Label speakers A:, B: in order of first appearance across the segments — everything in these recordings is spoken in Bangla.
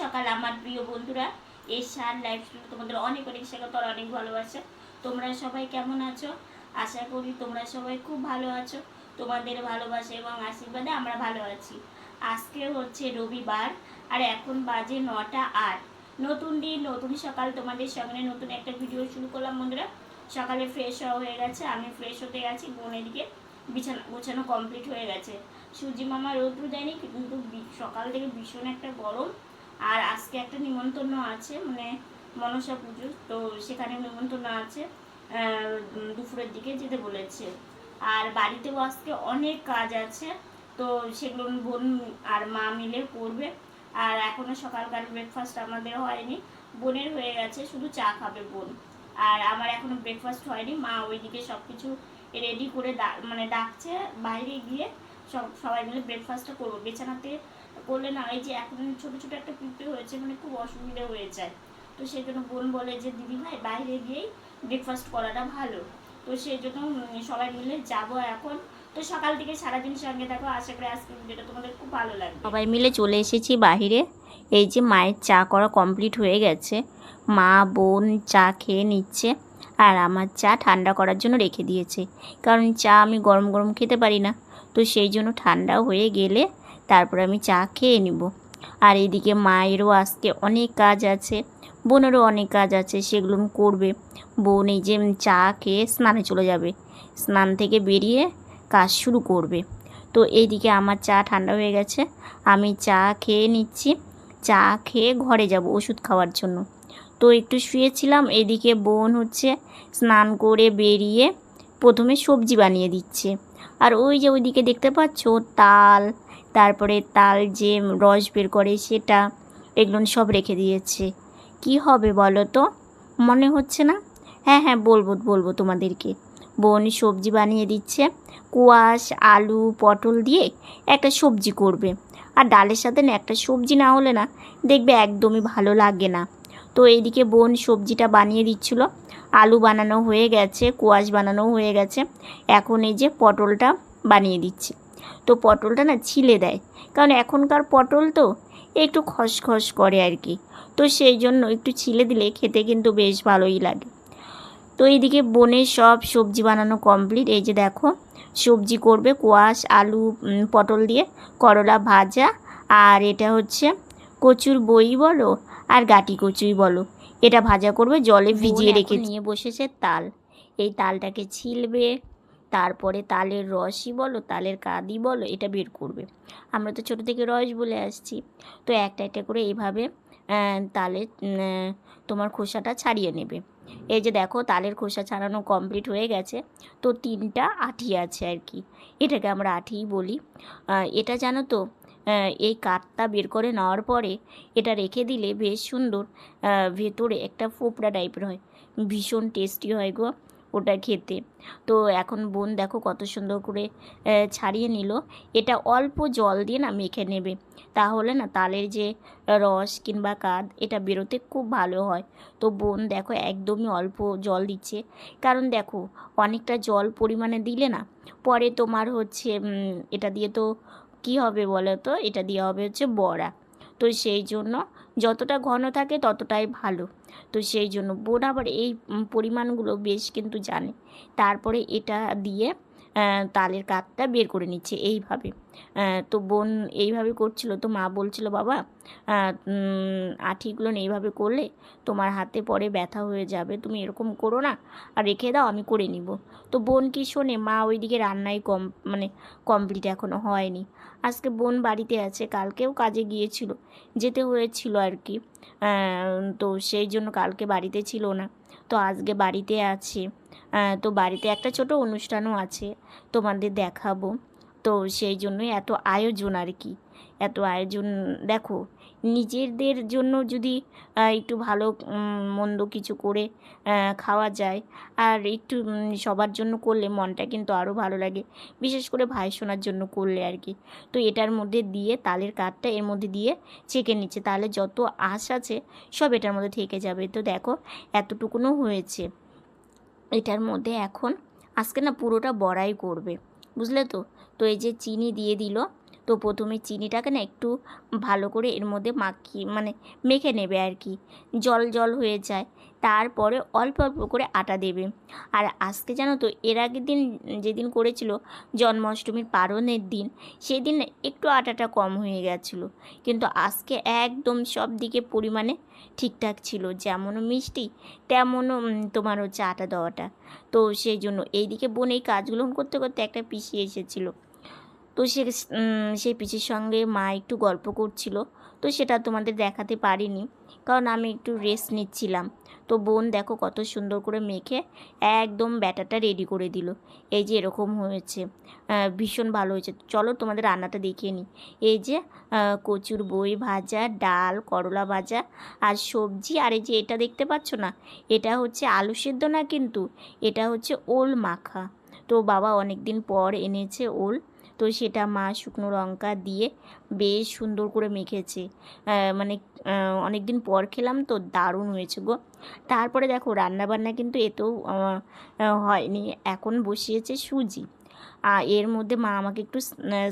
A: সকাল, আমার প্রিয় বন্ধুরা, এই সার লাইফ তোমাদের অনেক অনেক স্বাগত আর অনেক ভালোবাসা। তোমরা সবাই কেমন আছো? আশা করি তোমরা সবাই খুব ভালো আছো। তোমাদের ভালোবাসা এবং আশীর্বাদে আমরা ভালো আছি। আজকে হচ্ছে রবিবার, আর এখন বাজে নটা আট। নতুন দিন, নতুন সকাল, তোমাদের সঙ্গে নতুন একটা ভিডিও শুরু করলাম বন্ধুরা। সকালে ফ্রেশ হওয়া হয়ে গেছে, আমি ফ্রেশ হতে গেছি, বোনের দিকে বিছানা, গোছানো কমপ্লিট হয়ে গেছে। সূর্যি মামা রোদ্রু দেয়নি, কিন্তু সকাল থেকে ভীষণ একটা গরম। আর আজকে একটা নিমন্ত্রণ আছে মানে মনসা পুজো তো সেখানে নিমন্ত্রণ আছে দুপুরের দিকে যেতে বলেছে। আর বাড়িতেও আজকে অনেক কাজ আছে, তো সেগুলো বোন আর মা মিলে করবে। আর এখনও সকালকার ব্রেকফাস্ট আমাদের হয়নি, বোনের হয়ে গেছে, শুধু চা খাবে বোন। আর আমার এখনও ব্রেকফাস্ট হয়নি, মা ওইদিকে সব কিছু রেডি করে মানে ডাকছে বাইরে গিয়ে, সব, সবাই মিলে ব্রেকফাস্টটা করব। বিছানাতে করলে না এই যে এখন ছোট ছোট একটা পিঁপড়ে হয়েছে মানে খুব অসুবিধা হয়ে যায়। তো সেই জন্য বোন বলে যে, দিদি ভাই, বাইরে গিয়েই ব্রেকফাস্ট করাটা ভালো। তো সেই জন্য সবাই মিলে যাব এখন। তো সকাল থেকে সারাদিন সঙ্গে থাকো, আশা করি আজকে ভিডিওটা তোমাদের খুব ভালো লাগবে।
B: সবাই মিলে চলে এসেছি বাইরে এই যে মায়ের চা করা কমপ্লিট হয়ে গেছে। মা, বোন চা খেয়ে নিচ্ছে আর আমার চা ঠান্ডা করার জন্য রেখে দিয়েছে। কারণ চা আমি গরম গরম খেতে পারি না। তো সেই জন্য ঠান্ডা হয়ে গেলে তারপর আমি চা খেয়ে নিব। আর এদিকে মায়েরও আজকে অনেক কাজ আছে, বোনেরও অনেক কাজ আছে, সেগুলো করবে। বোন এই যে চা খেয়ে স্নানে চলে যাবে। স্নান থেকে বেরিয়ে কাজ শুরু করবে। তো এইদিকে আমার চা ঠান্ডা হয়ে গেছে, আমি চা খেয়ে নিচ্ছি। চা খেয়ে ঘরে যাব ওষুধ খাওয়ার জন্য। তো একটু শুয়েছিলাম, এদিকে বোন হচ্ছে স্নান করে বেরিয়ে প্রথমে সবজি বানিয়ে দিচ্ছে। আর ওই যে ওইদিকে দেখতে পাচ্ছ, তাল তারপরে তাল যে রস বের করে সেটা এগুলো সব রেখে দিয়েছে। কি হবে বলো তো? মনে হচ্ছে না? হ্যাঁ হ্যাঁ বলব বলব তোমাদেরকে। বোন সবজি বানিয়ে দিচ্ছে। কুয়াশ, আলু, পটল দিয়ে একটা সবজি করবে। আর ডালের সাথে না একটা সবজি না হলে না দেখবে একদমই ভালো লাগে না। তো এইদিকে বোন সবজিটা বানিয়ে দিচ্ছিল। আলু বানানো হয়ে গেছে, কোয়াশ বানানো হয়ে গেছে। এখন এই যে পটলটা বানিয়ে দিচ্ছে। তো পটলটা না ছিলে দেয়। কারণ এখনকার পটল তো একটু খসখস করে আর কি। তো সেই জন্য একটু ছিলে দিলে খেতে কিন্তু বেশ ভালোই লাগে। তো এইদিকে বনে সব সবজি বানানো কমপ্লিট এই যে দেখো সবজি করবে কোয়াশ আলু পটল দিয়ে করলা ভাজা আর এটা হচ্ছে কচুর বই বলো আর গাটি কচুই বলো। এটা ভাজা করবে জলে ভিজিয়ে রেখে নিয়ে বসেছে তাল। এই তালটাকে ছিলবে তারপরে তালের রসই বলো, তালের কাদি বলো, এটা বের করবে। আমরা তো ছোটো থেকে রস বলে আসছি। তো একটা একটা করে এইভাবে তালের তোমার খোসাটা ছাড়িয়ে নেবে। এই যে দেখো, তালের খোসা ছাড়ানো কমপ্লিট হয়ে গেছে। তো তিনটা আঠি আছে আর কি। এটাকে আমরা আঠিই বলি। এটা জানো তো এই কাঠটা বের করে নেওয়ার পরে এটা রেখে দিলে বেশ সুন্দর ভেতরে একটা ফোপড়া টাইপের হয়। ভীষণ টেস্টি হয় গো। ওটা খেতে তো এখন বোন দেখো কত সুন্দর করে ছাড়িয়ে নিল। এটা অল্প জল দিয়ে না মেখে নেবে। তাহলে না তালের যে রস কিংবা কাদ, এটা বেরোতে খুব ভালো হয়। তো বোন দেখো একদমই অল্প জল দিচ্ছে। কারণ দেখো অনেকটা জল পরিমাণে দিলে না, পরে তোমার হচ্ছে এটা দিয়ে তো কী হবে বলো তো এটা দিয়ে হবে হচ্ছে বড়া। তো সেই জন্য যতটা ঘন থাকে ততটাই ভালো। তো সেই জন্য বোন আবার এই পরিমাণগুলো বেশ কিন্তু জানে। তারপরে এটা দিয়ে তালের কাঠটা বের করে নিচ্ছে এইভাবে। তো বোন এইভাবে করছিল, তো মা বলছিল, বাবা আঠিগুলো এইভাবে করলে তোমার হাতে পরে ব্যথা হয়ে যাবে, তুমি এরকম করো না আর রেখে দাও, আমি করে নিব। তো বোন কি শোনে, মা ওইদিকে রান্নাই কম মানে কমপ্লিট এখনও হয়নি। আজকে বোন বাড়িতে আছে, কালকেও কাজে গিয়েছিল, যেতে হয়েছিল আর কি। তো সেই জন্য কালকে বাড়িতে ছিল না। তো আজকে বাড়িতে আছে। তো বাড়িতে একটা ছোট অনুষ্ঠানও আছে, তোমাদের দেখাবো। তো সেই জন্যই এত আয়োজন আর কি। এত আয়োজন, দেখো, নিজেদের জন্য যদি একটু ভালো মন্দ কিছু করে খাওয়া যায়, আর একটু সবার জন্য করলে মনটা কিন্তু আরও ভালো লাগে। বিশেষ করে ভাই শোনার জন্য করলে আর কি। তো এটার মধ্যে দিয়ে তালের কাঠটা এর মধ্যে দিয়ে ছেঁকে নিচ্ছে। তাহলে যত আঁশ আছে, সব এটার মধ্যে থেকে যাবে। তো দেখো, এতটুকুনও হয়েছে। এটার মধ্যে এখন আজকে না পুরোটা বড়াই করবে, বুঝলে তো? তো এই যে চিনি দিয়ে দিল তো প্রথমে চিনিটাকে না একটু ভালো করে এর মধ্যে মাখিয়ে মানে মেখে নেবে আর কি। জল জল হয়ে যায়। তারপরে অল্প অল্প করে আটা দেবে। আর আজকে জানো তো, এর আগের দিন যেদিন করেছিল জন্মাষ্টমীর পারণের দিন, সেদিন একটু আটাটা কম হয়ে গেছিল। কিন্তু আজকে একদম সব দিকে পরিমাণে ঠিকঠাক ছিল। যেমন মিষ্টি, তেমনও তোমার হচ্ছে আটা দেওয়াটা। তো সেই জন্য এইদিকে বোন এই কাজগুলো করতে করতে একটা পিসি এসেছিল। তো সে সেই পিসির সঙ্গে মা একটু গল্প করছিল, তো সেটা তোমাদের দেখাতে পারিনি। কারণ আমি একটু রেস্ট নিচ্ছিলাম। তো বোন দেখো কত সুন্দর করে মেখে একদম ব্যাটারটা রেডি করে দিল। এই যে এরকম হয়েছে। ভীষণ ভালো হয়েছে। চলো তোমাদের রান্নাটা দেখিয়ে নিই এই যে কচুর বই ভাজা, ডাল, করলা ভাজা আর সবজি। আর এই যে এটা দেখতে পাচ্ছ না? এটা হচ্ছে আলু সেদ্ধ না কিন্তু? এটা হচ্ছে ওল মাখা। তো বাবা অনেক দিন পর এনেছে ওল। তো সেটা মা শুকনো লঙ্কা দিয়ে বেশ সুন্দর করে মেখেছে। মানে অনেক দিন পর খেলাম তো দারুণ হয়েছে গো। তারপরে দেখো রান্নাবান্না কিন্তু এতেও হয়নি। এখন বসিয়েছে সুজি। এর মধ্যে মা আমাকে একটু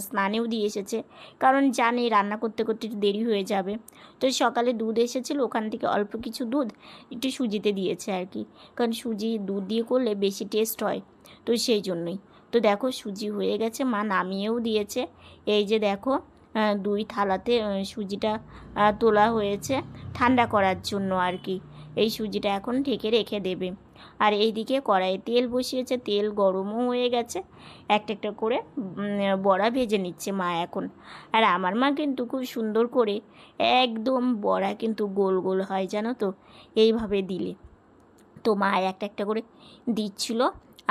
B: স্নানেও দিয়ে এসেছে। কারণ জানে রান্না করতে করতে একটু দেরি হয়ে যাবে। তো সকালে দুধ এসেছিল, ওখান থেকে অল্প কিছু দুধ একটু সুজিতে দিয়েছে আর কি। কারণ সুজি দুধ দিয়ে করলে বেশি টেস্ট হয়। তো সেই জন্যই। তো দেখো সুজি হয়ে গেছে, মা নামিয়েও দিয়েছে। এই যে দেখো দুই থালাতে সুজিটা তোলা হয়েছে ঠান্ডা করার জন্য আর কি। এই সুজিটা এখন ঢেকে রেখে দেবে। আর এইদিকে কড়াইয়ে তেল বসিয়েছে, তেল গরমও হয়ে গেছে। একটা একটা করে বড়া ভেজে নিচ্ছে মা এখন। আর আমার মা কিন্তু খুব সুন্দর করে একদম বড়া কিন্তু গোল গোল হয়, জানো তো? এইভাবে দিলে। তো মা একটা একটা করে দিচ্ছিল।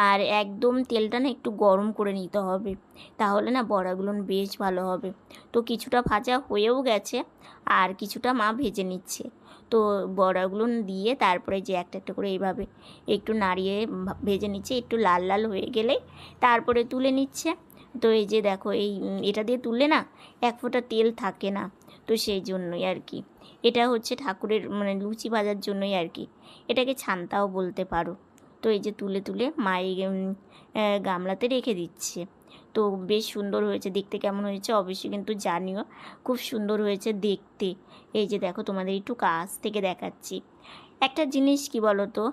B: আর একদম তেলটা না একটু গরম করে নিতে হবে। তাহলে না বড়াগুলো বেশ ভালো হবে। তো কিছুটা ভাজা হয়েও গেছে আর কিছুটা মা ভেজে নিচ্ছে। তো বড়াগুলো দিয়ে তারপরে যে একটা একটা করে এইভাবে একটু নাড়িয়ে ভেজে নিচ্ছে, একটু লাল লাল হয়ে গেলে তারপরে তুলে নিচ্ছে। তো এই যে দেখো এই, এটা দিয়ে তুললে না এক ফোঁটা তেল থাকে না। তো সেই জন্যই আর কি। এটা হচ্ছে ঠাকুরের মানে লুচি ভাজার জন্যই আর কি। এটাকে ছান্তাও বলতে পারো। তো এই যে তুলে তুলে মা এই উম, আহ, গামলাতে রেখে দিচ্ছে। তো বেশ সুন্দর হয়েছে দেখতে কেমন হয়েছে অবশ্যই কিন্তু জানিও। খুব সুন্দর হয়েছে দেখতে। এই যে দেখো তোমাদের একটু কাছ থেকে দেখাচ্ছি। একটা জিনিস কি বলো তো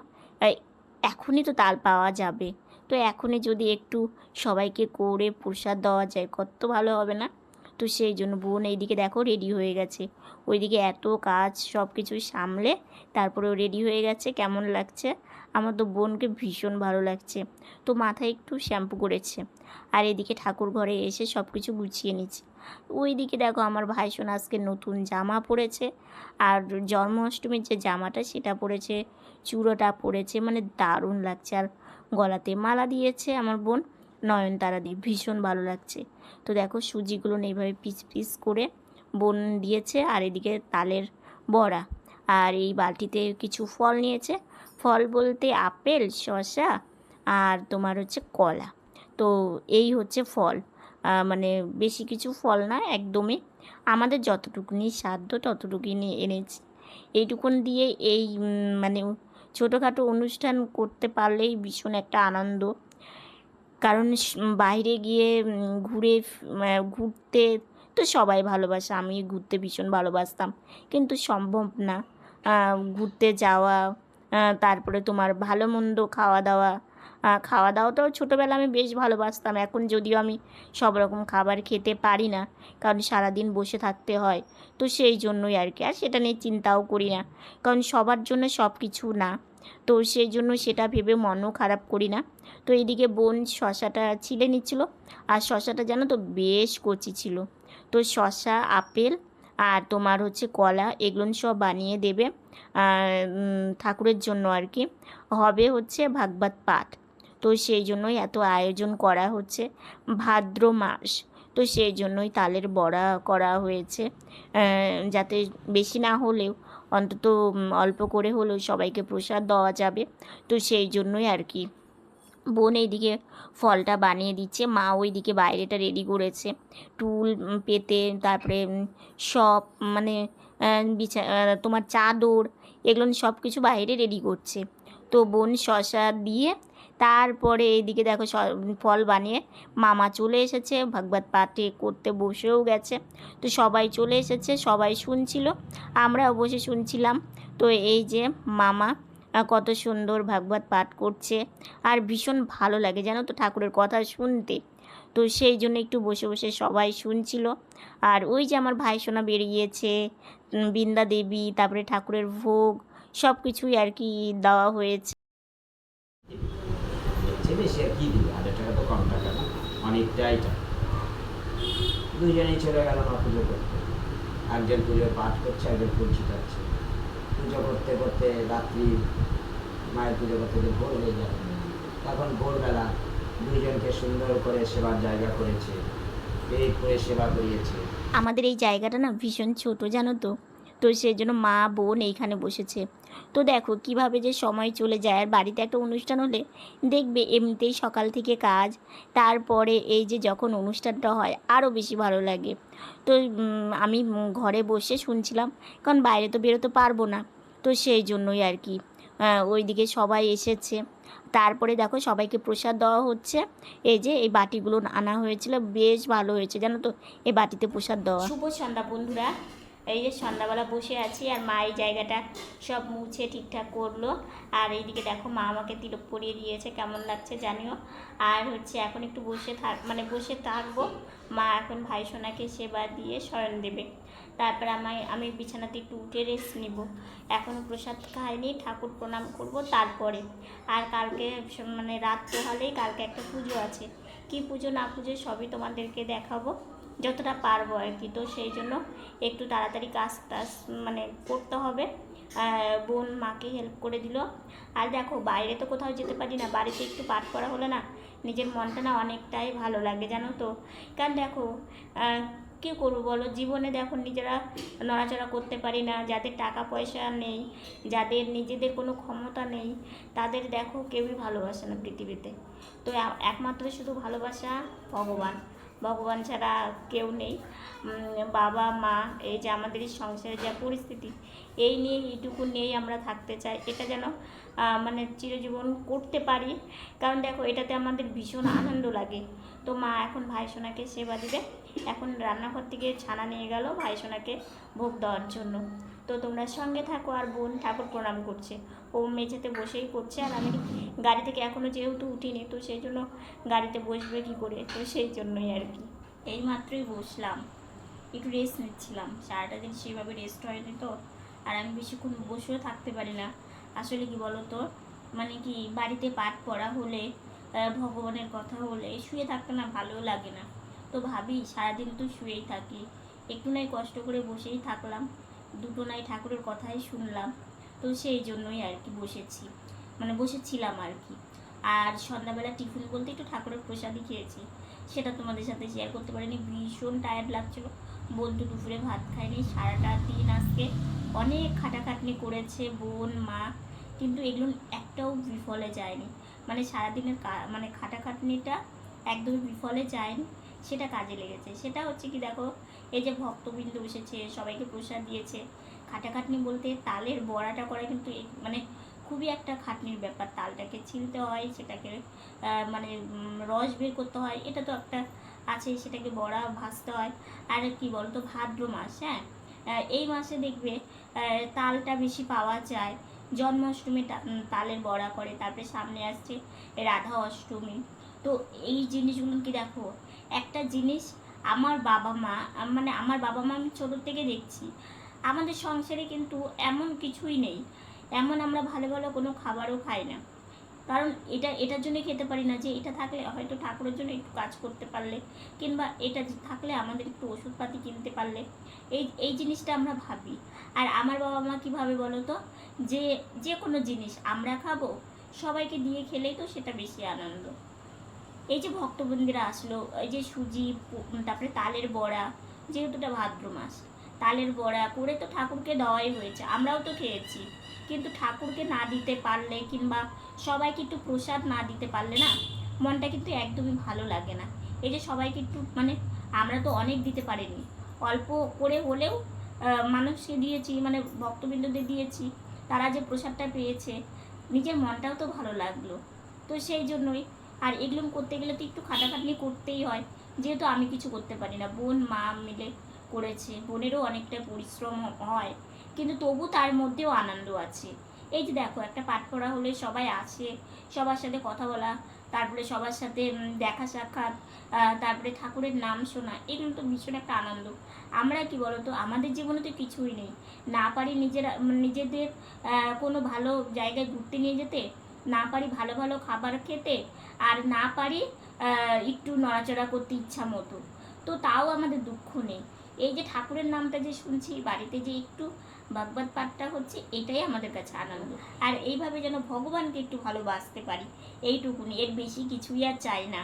B: এখনই তো তাল পাওয়া যাবে। তো এখনই যদি একটু সবাইকে করে প্রসাদ দেওয়া যায় কত ভালো হবে না? তো সেই জন্য বোন এইদিকে দেখো রেডি হয়ে গেছে। ওইদিকে এত কাজ সব কিছু সামলে তারপরেও রেডি হয়ে গেছে কেমন লাগছে? আমার তো বোনকে ভীষণ ভালো লাগছে। তো মাথায় একটু শ্যাম্পু করেছে। আর এদিকে ঠাকুর ঘরে এসে সব কিছু গুছিয়ে নিচ্ছে। ওই দিকে দেখো আমার ভাইসোন আজকে নতুন জামা পরেছে। আর জন্মাষ্টমীর যে জামাটা সেটা পরেছে, চূড়োটা পরেছে মানে দারুণ লাগছে। আর গলাতে মালা দিয়েছে আমার বোন নয়নতারা দিয়ে ভীষণ ভালো লাগছে। তো দেখো সুজিগুলো এইভাবে পিস পিস করে বোন দিয়েছে। আর এদিকে তালের বড়া। আর এই বালতিতে কিছু ফল নিয়েছে। ফল বলতে আপেল, শসা আর তোমার হচ্ছে কলা। তো এই হচ্ছে ফল। মানে বেশি কিছু ফল না, একদমই। আমাদের যতটুকুনি সাধ্য ততটুকুনি এনেছি। এইটুকুন দিয়ে এই মানে ছোটোখাটো অনুষ্ঠান করতে পারলেই ভীষণ একটা আনন্দ। কারণ বাইরে গিয়ে ঘুরে ঘুরতে তো সবাই ভালোবাসে আমি ঘুরতে ভীষণ ভালোবাসতাম। কিন্তু সম্ভব না। ঘুরতে যাওয়া তারপরে তোমার ভালো মন্দ খাওয়া দাওয়া। খাওয়া দাওয়াটাও ছোটোবেলা আমি বেশ ভালোবাসতাম। এখন যদিও আমি সব রকম খাবার খেতে পারি না, কারণ সারাদিন বসে থাকতে হয়, তো সেই জন্যই আর কি। আর সেটা নিয়ে চিন্তাও করি না, কারণ সবার জন্য সব কিছু না, তো সেই জন্য সেটা ভেবে মনও খারাপ করি না। তো এইদিকে বোন শশাটা ছিলে নিচ্ছিল, আর শশাটা জানো তো বেশ কচি ছিল। তো শশা, আপেল আর তোমার হচ্ছে কলা, এগুলো সব বানিয়ে দেবে। ঠাকুরের জন্য আর কি। হবে হচ্ছে ভাগবত পাঠ। তো সেই জন্যই এত আয়োজন করা হচ্ছে। ভাদ্র মাস। তো সেই জন্যই তালের বড়া করা হয়েছে। যাতে বেশি না হলেও, অন্তত অল্প করে হলেও সবাইকে প্রসাদ দেওয়া যাবে। তো সেই জন্যই আর কি। বোন এইদিকে ফলটা বানিয়ে দিচ্ছে, মা ওইদিকে বাইরেটা রেডি করেছে। টুল পেতে, তারপরে সব মানে বিছা তোমার চাদর, এগুলো সব কিছু বাইরে রেডি করছে। তো বোন শশা দিয়ে তারপরে এইদিকে দেখো ফল বানিয়ে মামা চলে এসেছে, ভাগবত পাঠে করতে বসেও গেছে। তো সবাই চলে এসেছে, সবাই শুনছিল আমরাও বসে শুনছিলাম। তো এই যে মামা কত সুন্দর ভাগবত পাঠ করছে। আর ভীষণ ভালো লাগে, জানো তো, ঠাকুরের কথা শুনতে। তো সেই জন্য একটু বসে বসে সবাই শুনছিল। আর ওই যে আমার ভাই সোনা বেরিয়েছে বৃন্দা দেবী, তারপরে ঠাকুরের ভোগ সব কিছুই আর কি দেওয়া হয়েছে।
C: দুজনেই চলে গেল পুজো করতে। একজন পুজো পাঠ করছে, একজন ফুল ছিটাচ্ছে পুজো করতে করতে রাত্রি মায়ের পুজো করতে করতে ভোর হয়ে যায়। তখন ভোরবেলা দুইজনকে সুন্দর করে সেবার জায়গা করেছে, পেট করে সেবা করিয়েছে।
B: আমাদের এই জায়গাটা না ভীষণ ছোট, জানো তো? তো সেই জন্য মা, বোন এইখানে বসেছে। তো দেখো কীভাবে যে সময় চলে যায়, আর বাড়িতে একটা অনুষ্ঠান হলে দেখবে এমনিতেই সকাল থেকে কাজ, তারপরে এই যে যখন অনুষ্ঠানটা হয় আরও বেশি ভালো লাগে। তো আমি ঘরে বসে শুনছিলাম, কারণ বাইরে তো বেরোতে পারব না। তো সেই জন্যই আর কি। আহ, ওইদিকে সবাই এসেছে। তারপরে দেখো সবাইকে প্রসাদ দেওয়া হচ্ছে। এই যে এই বাটিগুলো আনা হয়েছিল বেশ ভালো হয়েছে। জানো তো এই বাটিতে প্রসাদ দেওয়া। শুভ সন্ধ্যা বন্ধুরা। এই যে সন্ধ্যাবেলা বসে আছি আর মা এই জায়গাটা সব মুছে ঠিকঠাক করল। আর এইদিকে দেখো মা আমাকে তিলক পরিয়ে দিয়েছে কেমন লাগছে জানিও। আর হচ্ছে এখন একটু বসে থাক মানে বসে থাকব। মা এখন ভাই সোনাকে সেবা দিয়ে শয়ন দেবে। তারপর আমায়, আমি বিছানাতে একটু উঠে রেস্ট নিব। এখনও প্রসাদ খাইনি, ঠাকুর প্রণাম করব তারপরে। আর কালকে মানে রাত পোহালেই কালকে একটা পুজো আছে। কি পুজো না পুজো সবই তোমাদেরকে দেখাবো, যতটা পারব আর কি। তো সেই জন্য একটু তাড়াতাড়ি কাজ টাজ মানে করতে হবে। বোন মাকে হেল্প করে দিল। আর দেখো, বাইরে তো কোথাও যেতে পারি না, বাড়িতে একটু পাঠ করা হলে না, নিজের মনটা না অনেকটাই ভালো লাগে, জানো তো? কারণ দেখো কী করব বলো? জীবনে দেখো নিজেরা নড়াচড়া করতে পারি না, যাদের টাকা পয়সা নেই, যাদের নিজেদের কোনো ক্ষমতা নেই, তাদের দেখো কেউই ভালোবাসে না পৃথিবীতে। তো একমাত্র শুধু ভালোবাসা ভগবান। ভগবান ছাড়া কেউ নেই। বাবা, মা, এই যে আমাদের এই সংসারের যা পরিস্থিতি, এই নিয়ে এইটুকু নিয়েই আমরা থাকতে চাই। এটা যেন মানে চিরজীবন করতে পারি। কারণ দেখো এটাতে আমাদের ভীষণ আনন্দ লাগে। তো মা এখন ভাই সোনাকে সেবা দিবে। এখন রান্নাঘর থেকে ছানা নিয়ে গেল ভাই সোনাকে ভোগ দেওয়ার জন্য। তো তোমরা সঙ্গে থাকো আর বোন ঠাকুর প্রণাম করছে। ও মেঝেতে বসেই করছে আর আমি গাড়ি থেকে এখনও যেহেতু উঠিনি, তো সেই জন্য গাড়িতে বসবে কী করে? তো সেই জন্যই আর কি। এই মাত্রই বসলাম। একটু রেস্ট নিচ্ছিলাম। সারাটা দিন সেভাবে রেস্ট হয়নি তো। আর আমি বেশিক্ষণ বসেও থাকতে পারি না। আসলে কি বলো তো মানে কি, বাড়িতে পাঠ পড়া হলে ভগবানের কথা হলে শুয়ে থাকতে না ভালোও লাগে না। তো ভাবি, সারাদিন তো শুয়েই থাকি। একটু নাই কষ্ট করে বসেই থাকলাম। দুটো নাই ঠাকুরের কথাই শুনলাম। তো সেই জন্যই আর কি বসেছি। মানে বসেছিলাম আর কি। আর সন্ধ্যাবেলা টিফিন বলতে একটু ঠাকুরের প্রসাদই খেয়েছি। সেটা তোমাদের সাথে শেয়ার করতে পারিনি। ভীষণ টায়ার্ড লাগছিল। বন্ধু দুপুরে ভাত খায়নি। সারাটা দিন আজকে অনেক খাটাখাটনি করেছে বোন, মা। কিন্তু এগুলো একটাও বিফলে যায়নি। মানে সারাদিনের মানে খাটাখাটনিটা একদমই বিফলে যায়নি। সেটা কাজে লেগেছে। সেটা হচ্ছে কি দেখো, এই যে ভক্তবৃন্দ এসেছে, সবাইকে প্রসাদ দিয়েছে, খাটাখাটনি বলতে তালের বড়াটা করা কিন্তু মানে খুবই একটা খাটনির ব্যাপার। তালটাকে ছিলতে হয়, সেটাকে মানে রস বের করতে হয়, এটা তো একটা আছে, সেটাকে বড়া ভাজতে হয়। আর কি বলতো, ভাদ্র মাস হ্যাঁ? এই মাসে দেখবে তালটা বেশি পাওয়া যায়। জন্মাষ্টমী তালের বড়া করে, তারপরে সামনে আসছে রাধা অষ্টমী। তো এই জিনিসগুলো কি দেখো একটা জিনিস আমার বাবা মা মানে আমার বাবা মা আমি ছোটোর থেকে দেখছি, আমাদের সংসারে কিন্তু এমন কিছুই নেই। এমন আমরা ভালো ভালো কোনো খাবারও খাই না। কারণ এটা, এটার জন্য খেতে পারি না যে এটা থাকলে হয়তো ঠাকুরের জন্য একটু কাজ করতে পারলে, কিংবা এটা থাকলে আমাদের একটু ওষুধপাতি কিনতে পারলে। এই এই জিনিসটা আমরা ভাবি। আর আমার বাবা মা কীভাবে বলো তো? যে যে কোনো জিনিস আমরা খাব, সবাইকে দিয়ে খেলেই তো সেটা বেশি আনন্দ। এই যে ভক্তবন্দিরা আসলো, এই যে সুজি তারপরে তালের বড়া, যেহেতু এটা ভাদ্র মাস, তালের বড়া করে তো ঠাকুরকে দেওয়াই হয়েছে, আমরাও তো খেয়েছি। কিন্তু ঠাকুরকে না দিতে পারলে কিংবা সবাইকে একটু প্রসাদ না দিতে পারলে না, মনটা কিন্তু একদমই ভালো লাগে না। এই যে সবাইকে একটু মানে আমরা তো অনেক দিতে পারিনি, অল্প করে হলেও মানুষকে দিয়েছি মানে ভক্তবৃন্দদের দিয়েছি, তারা যে প্রসাদটা পেয়েছে, নিজের মনটাও তো ভালো লাগল। তো সেই জন্যই আর এগুলো করতে গেলে তো একটু খাটাখাটনি করতেই হয়। যেহেতু আমি কিছু করতে পারি না। বোন মা মিলে করেছে। বোনেরও অনেকটা পরিশ্রম হয়। কিন্তু তবু তার মধ্যেও আনন্দ আছে। এই যে দেখো একটা পাঠ পড়া হলে সবাই আসে সবার সাথে কথা বলা তারপরে সবার সাথে দেখা সাক্ষাৎ তারপরে ঠাকুরের নাম শোনা এগুলো তো ভীষণ একটা আনন্দ। আমরা কি বলতো আমাদের জীবনে তো কিছুই নেই। না পারি নিজেরা উম, নিজেদের কোনো ভালো জায়গায় ঘুরতে নিয়ে যেতে না পারি ভালো ভালো খাবার খেতে আর না পারি একটু নড়াচড়া করতে ইচ্ছা মতো। তো তাও আমাদের দুঃখ নেই। এই যে ঠাকুরের নামটা যে শুনছি, বাড়িতে যে একটু ভাগবত পাঠটা হচ্ছে, এটাই আমাদের কাছে আনন্দ। আর এইভাবে যেন ভগবানকে একটু ভালোবাসতে পারি, এইটুকুনি। এর বেশি কিছুই আর চাই না।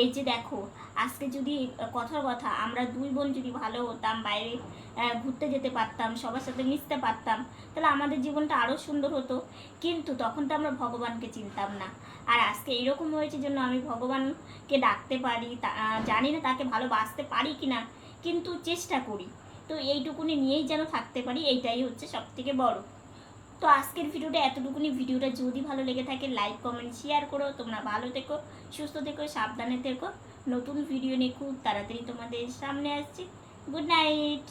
B: এই যে দেখো, আজকে যদি কথার কথা আমরা দুই বোন যদি ভালো হতাম, বাইরে ঘুরতে যেতে পারতাম, সবার সাথে মিশতে পারতাম, তাহলে আমাদের জীবনটা আরও সুন্দর হতো। কিন্তু তখন তো আমরা ভগবানকে চিনতাম না। আর আজকে এইরকম হয়েছে জন্য আমি ভগবানকে ডাকতে পারি জানি না তাকে ভালোবাসতে পারি কি না কিন্তু চেষ্টা করি। তো এইটুকুনি নিয়েই যেন থাকতে পারি, এইটাই হচ্ছে সব থেকে বড়। তো আজকের ভিডিওটা এতটুকুনি। ভিডিওটা যদি ভালো লেগে থাকে লাইক কমেন্ট শেয়ার করো। তোমরা ভালো থেকো, সুস্থ থেকো, সাবধানে থেকো। নতুন ভিডিও নিয়ে খুব তাড়াতাড়ি তোমাদের সামনে আসছি। Good night